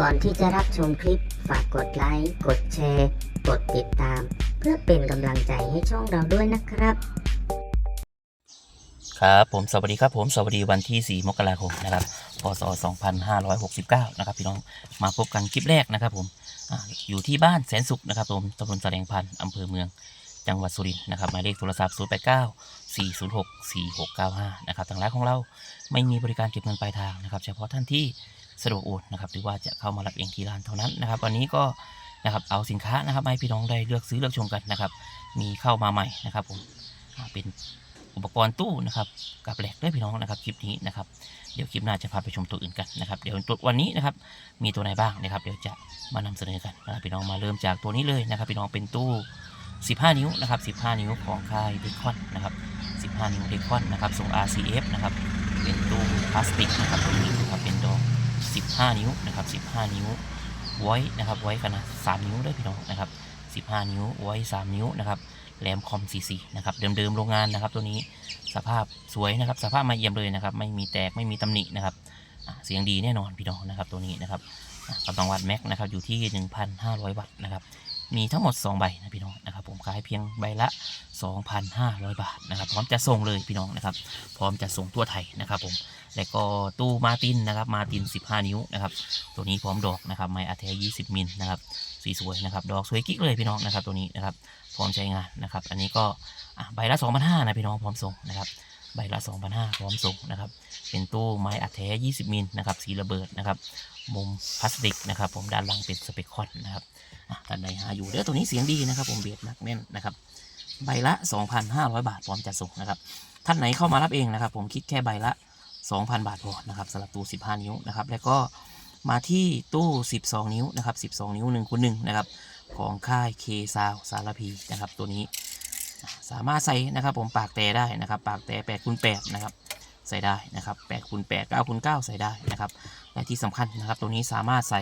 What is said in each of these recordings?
ก่อนที่จะรับชมคลิป ฝากกดไลค์ กดแชร์ กดติดตาม เพื่อเป็นกำลังใจให้ช่องเราด้วยนะครับ ครับผมสวัสดีครับผมสวัสดีวันที่ 4 มกราคมนะครับพศ2569 นะครับพี่น้องมาพบกันคลิปแรกนะครับผมออยู่ที่บ้านแสนสุขนะครับผมตำบลแสดงพันธ์อำเภอเมืองจังหวัดสุรินทร์นะครับหมายเลขโทรศัพท์ 089 406 4695 นะครับทางร้านของเราไม่มีบริการเก็บเงินปลายทางนะครับ เฉพาะท่านที่ สะดวกโอนนะครับหรือว่าจะเข้ามารับเองที่ร้านเท่านั้นนะครับวันนี้ก็นะครับเอาสินค้านะครับให้พี่น้องได้เลือกซื้อเลือกชมกันนะครับ มีเข้ามาใหม่นะครับผมเป็นอุปกรณ์ตู้นะครับกับแหลกด้วยพี่น้องนะครับคลิปนี้นะครับเดี๋ยวคลิปหน้าจะพาไปชมตัวอื่นกันนะครับเดี๋ยวตัววันนี้นะครับมีตัวไหนบ้างนะครับ เดี๋ยวจะมานำเสนอกันนะครับพี่น้องมาเริ่มจากตัวนี้เลยนะครับ พี่น้องเป็นตู้ 15 นิ้วนะครับ15 นิ้วของค่ายเดคอนนะครับ15 นิ้วเดคอนนะครับส่ง RCF นะครับเป็นตู้พลาสติกนะครับตัวนี้นะครับเป็น 15 นิ้วนะครับ15 นิ้วไว้นะครับไว้ขนาด3นิ้วด้วยพี่น้องนะครับ15 นิ้วไว้ 3 นิ้วนะครับแหลมคอม CC นะครับเดิมๆโรงงานนะครับตัวนี้สภาพสวยนะครับ สภาพมาเยี่ยมเลยนะครับ ไม่มีแตกไม่มีตำหนินะครับเสียงดีแน่นอนพี่น้องนะครับตัวนี้นะครับกำลังวัดแม็กนะครับอยู่ที่ 1,500 วัตต์นะครับมีทั้งหมด 2 ใบนะพี่น้องนะครับผมขายเพียงใบละ 2,500 บาทนะครับพร้อมจะส่งเลยพี่น้องนะครับ พร้อมจะส่งทั่วไทยนะครับผม และก็ตู้มาตินนะครับมาติน 15 นิ้วนะครับตัวนี้พร้อมดอกนะครับไม้อาแท้20 มิลนะครับสีสวยนะครับดอกสวยกิ๊กเลยพี่น้องนะครับตัวนี้นะครับพร้อมใช้งานนะครับ อันนี้ก็ใบละ2,500นะพี่น้องพร้อมส่งนะครับใบละ2,500พร้อมส่งนะครับเป็นตู้ไม้อัดแท้ 20 มิลนะครับสีระเบิดนะครับมุมพลาสติกนะครับ ผมด้านล่างเป็นสเปคคอนนะครับอะท่านใดหาอยู่เด้อตัวนี้เสียงดีนะครับ ผมเบียดหนักแน่นนะครับใบละ 2,500 บาทพร้อมจัดส่งนะครับท่านไหนเข้ามารับเองนะครับ ผมคิดแค่ใบละ 2,000 บาทพอนะครับสำหรับตู้ 15 นิ้วนะครับแล้วก็มาที่ตู้ 12 นิ้วนะครับ 12 นิ้ว1คูณ1นะครับของค่ายเคซาวสารพีนะครับตัวนี้สามารถใส่นะครับผมปากแต่ได้นะครับ ปากแต่8คูณ8นะครับใส่ได้นะครับ8คูณ8 9คูณ9ใส่ได้นะครับและที่สำคัญนะครับตัวนี้สามารถใส่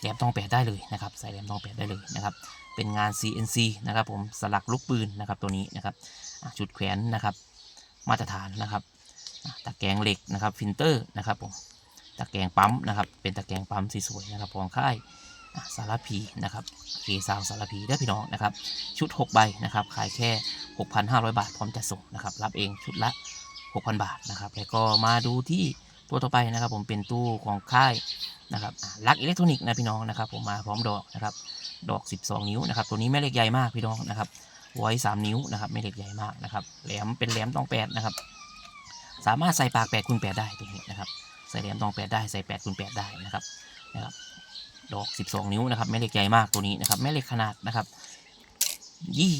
แหลมทองแปดได้เลยนะครับใส่แหลมทองแปดได้เลยนะครับเป็นงาน CNC นะครับผมสลักลูกปืนนะครับตัวนี้นะครับชุดแขวนนะครับมาตรฐานนะครับ ตะแกรงเหล็กนะครับฟิลเตอร์นะครับผมตะแกรงปั๊มนะครับ เป็นตะแกรงปั๊มสวยๆนะครับของค่ายสารพีนะครับเคซาวสารพีได้อพี่น้องนะครับ ชุด 6 ใบนะครับขายแค่ 6,500 บาทพร้อมจะส่งนะครับ รับเองชุดละ 6,000 บาทนะครับ แล้วก็มาดูที่ตัวต่อไปนะครับ ผมเป็นตู้ของค่ายนะครับลักอิเล็กทรอนิกส์นะพี่น้องนะครับ ผมมาพร้อมดอกนะครับ ดอก 12 นิ้วนะครับ ตัวนี้แม่เหล็กใหญ่มากพี่น้องนะครับไว้3นิ้วนะครับแม่เหล็กใหญ่มากนะครับแหลมเป็นแหลมต้องแปดนะครับ สามารถใส่ปาก8คูณ8ได้ตรงนี้นะครับใส่แหลมตองแปดได้ใส่8คูณ8ได้นะครับนะครับดอก 12 นิ้วนะครับแม่เหล็กใหญ่มากตัวนี้นะครับแม่เหล็กขนาดนะครับยี่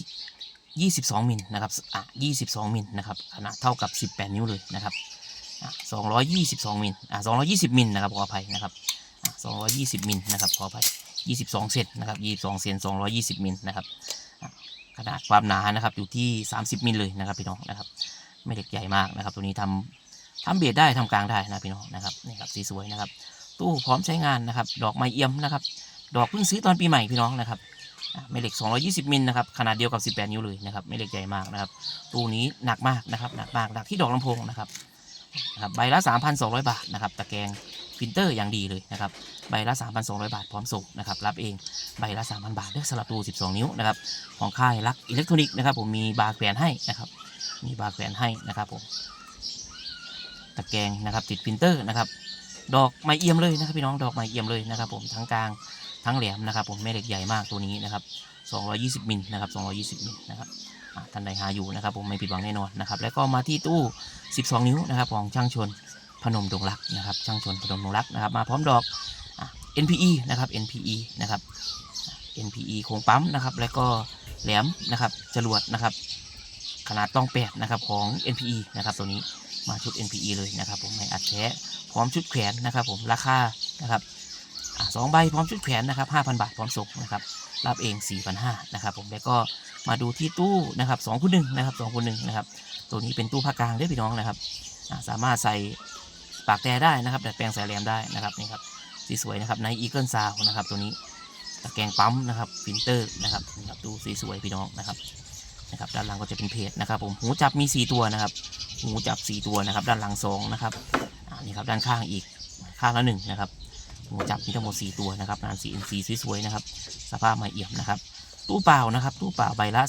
ยี่สิบสองมิลนะครับอะยี่สิบสองมิลนะครับขนาดเท่ากับ18นิ้วเลยนะครับอะสองร้อยยี่สิบสองมิลอะสองร้อยยี่สิบมิลนะครับขออภัยนะครับอะสองร้อยยี่สิบมิลนะครับขออภัยยี่สิบสองเซนนะครับยี่สิบสองเซนสองร้อยยี่สิบมิลนะครับขนาดความหนานะครับอยู่ที่30มิลเลยนะครับพี่น้องนะครับ แม่เหล็กใหญ่มากนะครับ ตัวนี้ทำทำเบียดได้ทำกลางได้นะพี่น้องนะครับนี่ครับสีสวยนะครับ ตู้พร้อมใช้งานนะครับ ดอกไม้เอี่ยมนะครับ ดอกเพิ่งซื้อตอนปีใหม่พี่น้องนะครับอะแม่เหล็ก 220 มิลนะครับ ขนาดเดียวกับ 18 นิ้วเลยนะครับแม่เหล็กใหญ่มากนะครับ ตู้นี้หนักมากนะครับ หนักมาก หนักที่ดอกลำโพงนะครับนะครับ ใบละ 3,200 บาทนะครับ ตะแกรงพิมพ์เตอร์อย่างดีเลยนะครับ ใบละ 3,200 บาทพร้อมส่งนะครับ รับเอง ใบละ 3,000 บาทเลือกสลับตู้ 12 นิ้วนะครับ ของค่ายรักอิเล็กทรอนิกส์นะครับ ผมมีบาร์แขวนให้นะครับ มีบาร์แขวนให้นะครับผมตะแกรงนะครับติดพิมพ์เตอร์นะครับ ดอกไม้เอี่ยมเลยนะครับพี่น้องดอกไม้เอี่ยมเลยนะครับ ผมทั้งกลางทั้งแหลมนะครับ ผมแม่เหล็กใหญ่มากตัวนี้นะครับ 220มิลนะครับ220มิลนะครับท่านใดหาอยู่นะครับ ผมไม่ผิดหวังแน่นอนนะครับ แล้วก็มาที่ตู้ 12 นิ้วนะครับ ของช่างชนพนมดงรักนะครับ ช่างชนพนมดงรักนะครับ มาพร้อมดอก NPE นะครับ NPE นะครับ NPE โครงปั๊มนะครับ แล้วก็แหลมนะครับจรวดนะครับ ขนาดต้องแปดนะครับของ NPE นะครับตัวนี้มาชุด NPE เลยนะครับผมไม่อัดแท้พร้อมชุดแขวนนะครับ ผมราคานะครับสองใบพร้อมชุดแขวนนะครับ5,000 บาทพร้อมส่งนะครับรับเอง 4,500นะครับผมแล้วก็มาดูที่ตู้นะครับ2คูณหนึ่งนะครับ2คูณหนึ่งนะครับตัวนี้เป็นตู้ภาคกลางเด้วยพี่น้องนะครับสามารถใส่ปากแต่ได้นะครับดัดแปลงใส่แรมได้นะครับนี่ครับสีสวยนะครับในอีเกิลซาวนะครับตัวนี้ตะแกรงปั๊มนะครับฟิลเตอร์นะครับนี่ครับดูสีสวยพี่น้องนะครับ นะครับด้านหลังก็จะเป็นเพจนะครับผมหูจับมี 4 ตัวนะครับ หูจับ 4 ตัวนะครับ ด้านหลังสองนะครับอ่านี่ครับด้านข้างอีกข้างละหนึ่งนะครับหัวจับมีทั้งหมด 4 ตัวนะครับงาน CNC สวยๆนะครับ สภาพไม่เอี่ยมนะครับ ตู้เปล่านะครับตู้เปล่าใบละ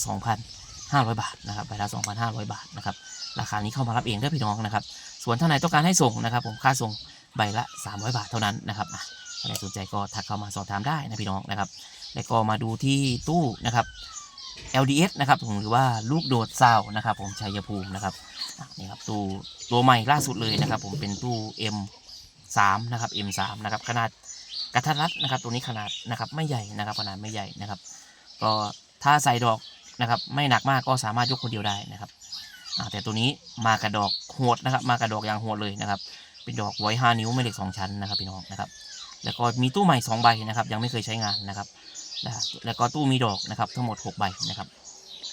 2,500 บาทนะครับใบละ 2,500 บาทนะครับราคานี้เข้ามารับเองเด้พี่น้องนะครับ ส่วนท่านไหนต้องการให้ส่งนะครับ ผมค่าส่งใบละ 300 บาทเท่านั้นนะครับอะถ้าใครสนใจก็ทักเข้ามาสอบถามได้นะพี่น้องนะครับ แล้วก็มาดูที่ตู้นะครับ LDS นะครับผมหรือว่าลูกโดดซาวนะครับผมชัยภูมินะครับนี่ครับตู้ตัวใหม่ล่าสุดเลยนะครับ ผมเป็นตู้ M3 นะครับ M3 นะครับขนาดกระทัดรัดนะครับ ตัวนี้ขนาดนะครับไม่ใหญ่นะครับ ขนาดไม่ใหญ่นะครับ ก็ถ้าใส่ดอกนะครับ ไม่หนักมากก็สามารถยกคนเดียวได้นะครับแต่ตัวนี้มากระดอกโหดนะครับ มากระดอกอย่างโหดเลยนะครับ เป็นดอกไว้5นิ้วไม่เหล็กสองชั้นนะครับพี่น้องนะครับ แล้วก็มีตู้ใหม่2ใบนะครับ ยังไม่เคยใช้งานนะครับ นะแล้วก็ตู้มีดอกนะครับทั้งหมด 6 ใบนะครับ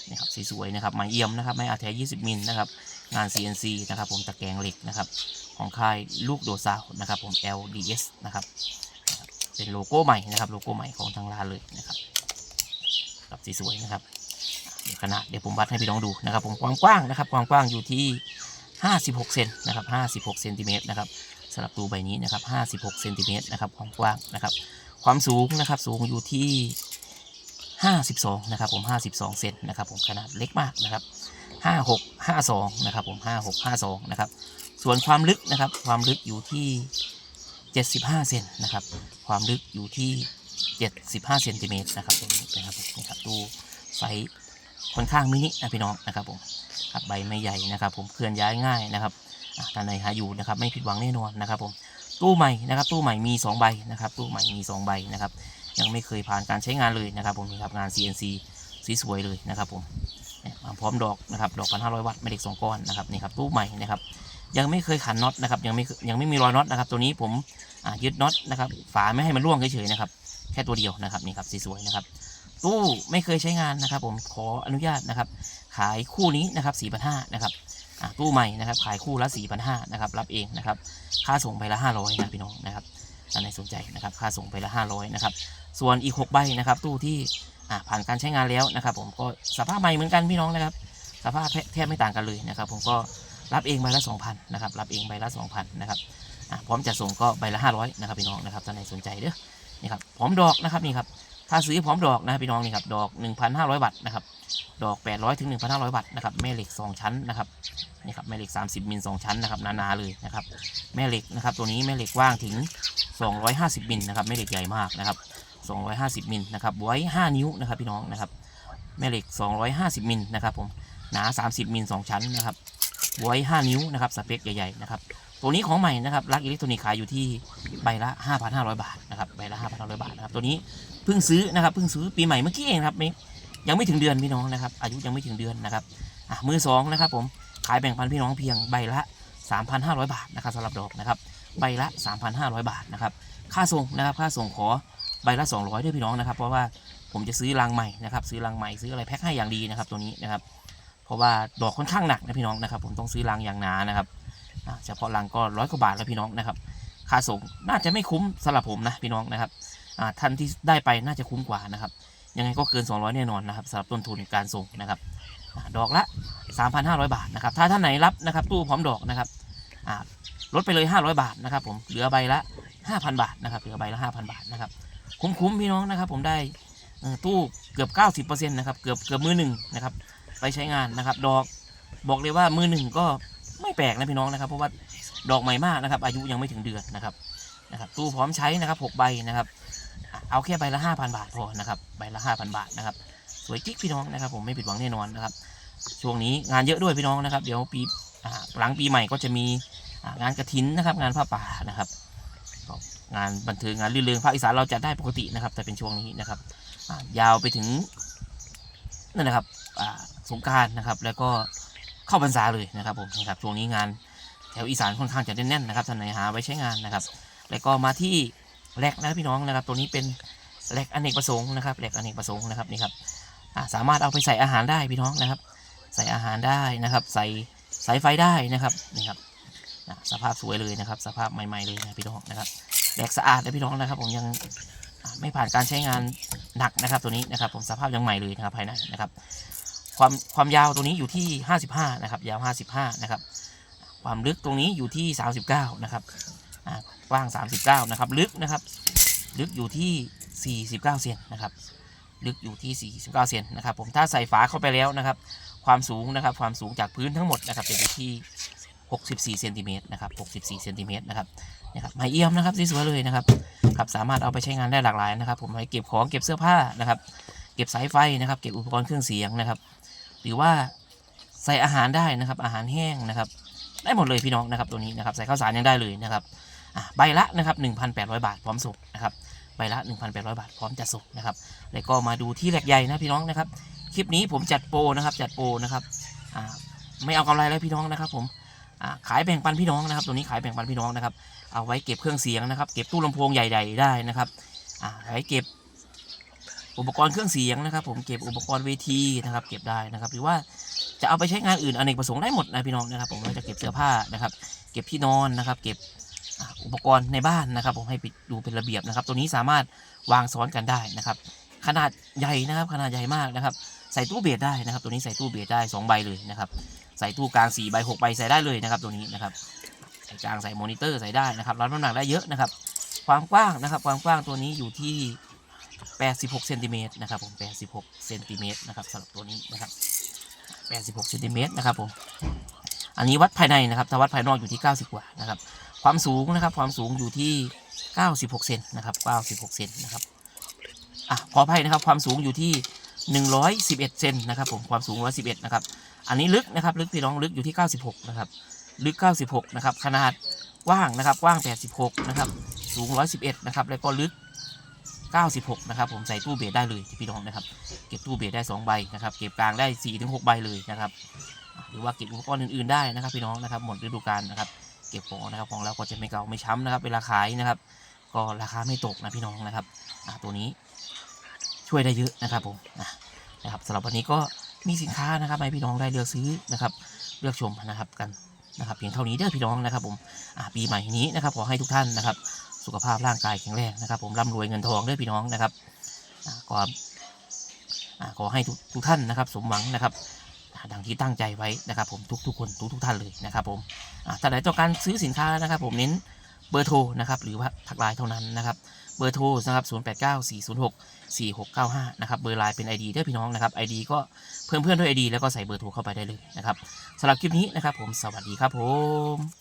นี่ครับสีสวยนะครับไม้เอี่ยมนะครับไม้อาแท้20 มิลนะครับงาน CNC นะครับผมตะแกรงเหล็กนะครับของค่ายลูกโดซาวนะครับผม LDS นะครับเป็นโลโก้ใหม่นะครับโลโก้ใหม่ของทางร้านเลยนะครับครับสีสวยนะครับเดี๋ยวขนาดเดี๋ยวผมวัดให้พี่น้องดูนะครับผมความกว้างนะครับความกว้างอยู่ที่ 56 เซนนะครับ56เซนติเมตรนะครับสำหรับตู้ใบนี้นะครับ56เซนติเมตรนะครับความกว้างนะครับ ความสูงนะครับสูงอยู่ที่ 52 นะครับผม 52 เซนนะครับผมขนาดเล็กมากนะครับ 56 52 นะครับผม 56 52 นะครับ ส่วนความลึกนะครับ ความลึกอยู่ที่ 75 เซนนะครับ ความลึกอยู่ที่ 75 เซนติเมตรนะครับตรงนี้นะครับนี่ครับตู้ไซส์ค่อนข้างมินินะพี่น้องนะครับผมครับใบไม่ใหญ่นะครับ ผมเคลื่อนย้ายง่ายนะครับอะท่านใดหาอยู่นะครับ ไม่ผิดหวังแน่นอนนะครับผม ตู้ใหม่นะครับ ตู้ใหม่มี2ใบนะครับ ตู้ใหม่มี2ใบนะครับ ยังไม่เคยผ่านการใช้งานเลยนะครับ ผมนะครับงาน CNC สีสวยเลยนะครับ ผมมาพร้อมดอกนะครับดอกพันห้าร้อยวัตต์ไม่เด็กสองก้อนนะครับนี่ครับตู้ใหม่นะครับ ยังไม่เคยขันน็อตนะครับ ยังไม่ยังไม่มีรอยน็อตนะครับ ตัวนี้ผมยึดน็อตนะครับ ฝาไม่ให้มันร่วงเฉยๆนะครับ แค่ตัวเดียวนะครับนี่ครับสีสวยนะครับตู้ไม่เคยใช้งานนะครับ ผมขออนุญาตนะครับ ขายคู่นี้นะครับสี่พันห้านะครับ ตู้ใหม่นะครับขายคู่ละสี่พันห้านะครับรับเองนะครับค่าส่งไปละห้าร้อยนะพี่น้องนะครับท่านใดสนใจนะครับค่าส่งไปละห้าร้อยนะครับส่วนอีกหกใบนะครับตู้ที่ผ่านการใช้งานแล้วนะครับ ผมก็สภาพใหม่เหมือนกันพี่น้องนะครับ สภาพแทบไม่ต่างกันเลยนะครับ ผมก็รับเองใบละ 2,000นะครับรับเองใบละ 2,000นะครับพร้อมจะส่งก็ใบละ 500นะครับพี่น้องนะครับท่านใดสนใจเด้อนี่ครับพร้อมดอกนะครับนี่ครับ ถ้าซื้อพร้อมดอกนะครับพี่น้องนี่ครับดอก 1,500 บาทนะครับดอก 800ถึง1,500 บาทนะครับแม่เหล็ก 2 ชั้นนะครับนี่ครับแม่เหล็ก 30มิล2ชั้นนะครับหนาเลยนะครับแม่เหล็กนะครับตัวนี้แม่เหล็กว่างถึง 250มิลนะครับแม่เหล็กใหญ่มากนะครับ250มิลนะครับไว้ 5 นิ้วนะครับพี่น้องนะครับแม่เหล็ก 250มิลนะครับผมหนา 30มิล2ชั้นนะครับไว้ 5 นิ้วนะครับสเปคใหญ่ๆนะครับตัวนี้ของใหม่นะครับรักอิเล็กทรอนิกส์ขายอยู่ที่ใบละ 5,500 บาทนะครับใบละ 5,500 บาทนะครับตัวนี้ เพิ่งซื้อนะครับเพิ่งซื้อปีใหม่เมื่อกี้เองครับไม่ยังไม่ถึงเดือนพี่น้องนะครับ อายุยังไม่ถึงเดือนนะครับอะมือสองนะครับ ผมขายแบ่งปันพี่น้องเพียงใบละ 3,500 บาทนะครับสำหรับดอกนะครับใบละ 3,500 บาทนะครับค่าส่งนะครับค่าส่งขอใบละ 200ด้วยพี่น้องนะครับ เพราะว่าผมจะซื้อรังใหม่นะครับซื้อรังใหม่ซื้ออะไรแพ็คให้อย่างดีนะครับ ตัวนี้นะครับ เพราะว่าดอกค่อนข้างหนักนะพี่น้องนะครับ ผมต้องซื้อรังอย่างหนานะครับเฉพาะรังก็ร้อยกว่าบาทแล้วพี่น้องนะครับ ค่าส่งน่าจะไม่คุ้มสำหรับผมนะพี่น้องนะครับ ท่านที่ได้ไปน่าจะคุ้มกว่านะครับยังไงก็เกิน 200 แน่นอนนะครับสำหรับต้นทุนการส่งนะครับอ่าดอกละ 3,500 บาทนะครับถ้าท่านไหนรับนะครับตู้พร้อมดอกนะครับลดไปเลย 500 บาทนะครับผมเหลือใบละ 5,000 บาทนะครับเหลือใบละ 5,000 บาทนะครับคุ้มๆพี่น้องนะครับผมได้เอ่อตู้เกือบ 90%นะครับเกือบเกือบมือหนึ่งนะครับไปใช้งานนะครับดอกบอกเลยว่ามือหนึ่งก็ไม่แปลกนะพี่น้องนะครับ เพราะว่าดอกใหม่มากนะครับอายุยังไม่ถึงเดือนนะครับนะครับตู้พร้อมใช้นะครับหกใบนะครับ เอาแค่ใบละห้าพันบาทพอนะครับใบละห้าพันบาทนะครับสวยกิ๊กพี่น้องนะครับ ผมไม่ผิดหวังแน่นอนนะครับ ช่วงนี้งานเยอะด้วยพี่น้องนะครับ เดี๋ยวปีหลังปีใหม่ก็จะมีงานกระถินนะครับ งานผ้าป่านะครับงานบันเทิงงานรื่นเริงภาคอีสานเราจัดได้ปกตินะครับ แต่เป็นช่วงนี้นะครับยาวไปถึงนั่นนะครับสงการนะครับ แล้วก็เข้าพรรษาเลยนะครับผมนะครับช่วงนี้งานแถวอีสานค่อนข้างจะแน่นๆนะครับท่านไหนหาไว้ใช้งานนะครับ แล้วก็มาที่ แลกนะพี่น้องนะครับ ตัวนี้เป็นแลกอเนกประสงค์นะครับแลกอเนกประสงค์นะครับนี่ครับสามารถเอาไปใส่อาหารได้พี่น้องนะครับ ใส่อาหารได้นะครับ ใส่สายไฟได้นะครับนี่ครับสภาพสวยเลยนะครับ สภาพใหม่ ๆเลยนะพี่น้องนะครับแลกสะอาดนะพี่น้องนะครับ ผมยังไม่ผ่านการใช้งานหนักนะครับ ตัวนี้นะครับ ผมสภาพยังใหม่เลยนะครับภายในนะครับ ความความยาวตรงนี้อยู่ที่ 55 นะครับ ยาว 55 นะครับ ความลึกตรงนี้อยู่ที่ 39 นะครับ กว้าง 39 นะครับ ลึกนะครับ ลึกอยู่ที่ 49 เซนนะครับ ลึกอยู่ที่ 49 เซนนะครับ ผม ถ้าใส่ฝาเข้าไปแล้วนะครับ ความสูงนะครับ ความสูงจากพื้นทั้งหมดนะครับจะอยู่ที่ 64 เซนติเมตรนะครับ 64 เซนติเมตรนะครับนะครับไม้เอี่ยมนะครับสวยๆเลยนะครับ ครับ สามารถเอาไปใช้งานได้หลากหลายนะครับ ผมไว้เก็บของเก็บเสื้อผ้านะครับ เก็บสายไฟนะครับ เก็บอุปกรณ์เครื่องเสียงนะครับ หรือว่าใส่อาหารได้นะครับ อาหารแห้งนะครับ ได้หมดเลยพี่น้องนะครับตัวนี้นะครับ ใส่ข้าวสารยังได้เลยนะครับ ใบละนะครับ1,800 บาทพร้อมส่งนะครับใบละ 1,800 บาทพร้อมจัดส่งนะครับแล้วก็มาดูที่แหลกใหญ่นะพี่น้องนะครับคลิปนี้ผมจัดโปรนะครับจัดโปรนะครับไม่เอากำไรแล้วพี่น้องนะครับ ผมขายแบ่งปันพี่น้องนะครับ ตัวนี้ขายแบ่งปันพี่น้องนะครับ เอาไว้เก็บเครื่องเสียงนะครับ เก็บตู้ลำโพงใหญ่ ๆ ได้นะครับอ่าไว้เก็บอุปกรณ์เครื่องเสียงนะครับ ผมเก็บอุปกรณ์เวทีนะครับ เก็บได้นะครับ หรือว่าจะเอาไปใช้งานอื่นอเนกประสงค์ได้หมดนะพี่น้องนะครับ ผมเราจะเก็บเสื้อผ้านะครับ เก็บที่นอนนะครับ เก็บ อุปกรณ์ในบ้านนะครับ ผมให้ปิดดูเป็นระเบียบนะครับ ตัวนี้สามารถวางซ้อนกันได้นะครับ ขนาดใหญ่นะครับ ขนาดใหญ่มากนะครับ ใส่ตู้เบียดได้นะครับ ตัวนี้ใส่ตู้เบียดได้สองใบเลยนะครับ ใส่ตู้กลางสี่ใบหกใบใส่ได้เลยนะครับ ตัวนี้นะครับใส่กลางใส่มอนิเตอร์ใส่ได้นะครับรับน้ำหนักได้เยอะนะครับ ความกว้างนะครับ ความกว้างตัวนี้อยู่ที่ 86เซนติเมตรนะครับ ผม86เซนติเมตรนะครับสำหรับตัวนี้นะครับ86เซนติเมตรนะครับผมอันนี้วัดภายในนะครับถ้าวัดภายนอกอยู่ที่ 90 กว่านะครับ ความสูงนะครับ ความสูงอยู่ที่ 96 เซนนะครับ 96 เซนนะครับอะขออภัยนะครับ ความสูงอยู่ที่ 111 เซนนะครับ ผมความสูง 111 นะครับ อันนี้ลึกนะครับ ลึกพี่น้องลึกอยู่ที่ 96 นะครับ ลึก 96 นะครับ ขนาดกว้างนะครับกว้าง 86 นะครับ สูง 111 นะครับ แล้วก็ลึก 96 นะครับ ผมใส่ตู้เบสได้เลยพี่น้องนะครับ เก็บตู้เบสได้ 2 ใบนะครับ เก็บกลางได้ 4-6 ใบเลยนะครับ หรือว่าเก็บอุปกรณ์อื่นๆได้นะครับ พี่น้องนะครับ หมดฤดูกาลนะครับ เก็บของนะครับของเราก็จะไม่เก่าไม่ช้ำนะครับเวลาขายนะครับ ก็ราคาไม่ตกนะพี่น้องนะครับตัวนี้ช่วยได้เยอะนะครับผมนะครับสำหรับวันนี้ก็มีสินค้านะครับให้พี่น้องได้เลือกซื้อนะครับเลือกชมนะครับกันนะครับ เพียงเท่านี้เด้อพี่น้องนะครับผมปีใหม่นี้นะครับขอให้ทุกท่านนะครับ สุขภาพร่างกายแข็งแรงนะครับ ผมร่ำรวยเงินทองเด้อพี่น้องนะครับขอขอให้ทุกท่านนะครับ สมหวังนะครับ ดังที่ตั้งใจไว้นะครับผมทุกทุกๆคนทุกทุกๆท่านเลยนะครับผมถ้าไหนต้องการซื้อสินค้านะครับ ผมเน้นเบอร์โทรนะครับหรือว่าทักไลน์เท่านั้นนะครับเบอร์โทรนะครับ0 8 9 4 0 6 4 6 9 5 นะครับ เบอร์ไลน์เป็น ID เด้อพี่น้องนะครับ ID ก็เพิ่มเพื่อนด้วย ID แล้วก็ใส่เบอร์โทรเข้าไปได้เลยนะครับสำหรับคลิปนี้นะครับผม สวัสดีครับผม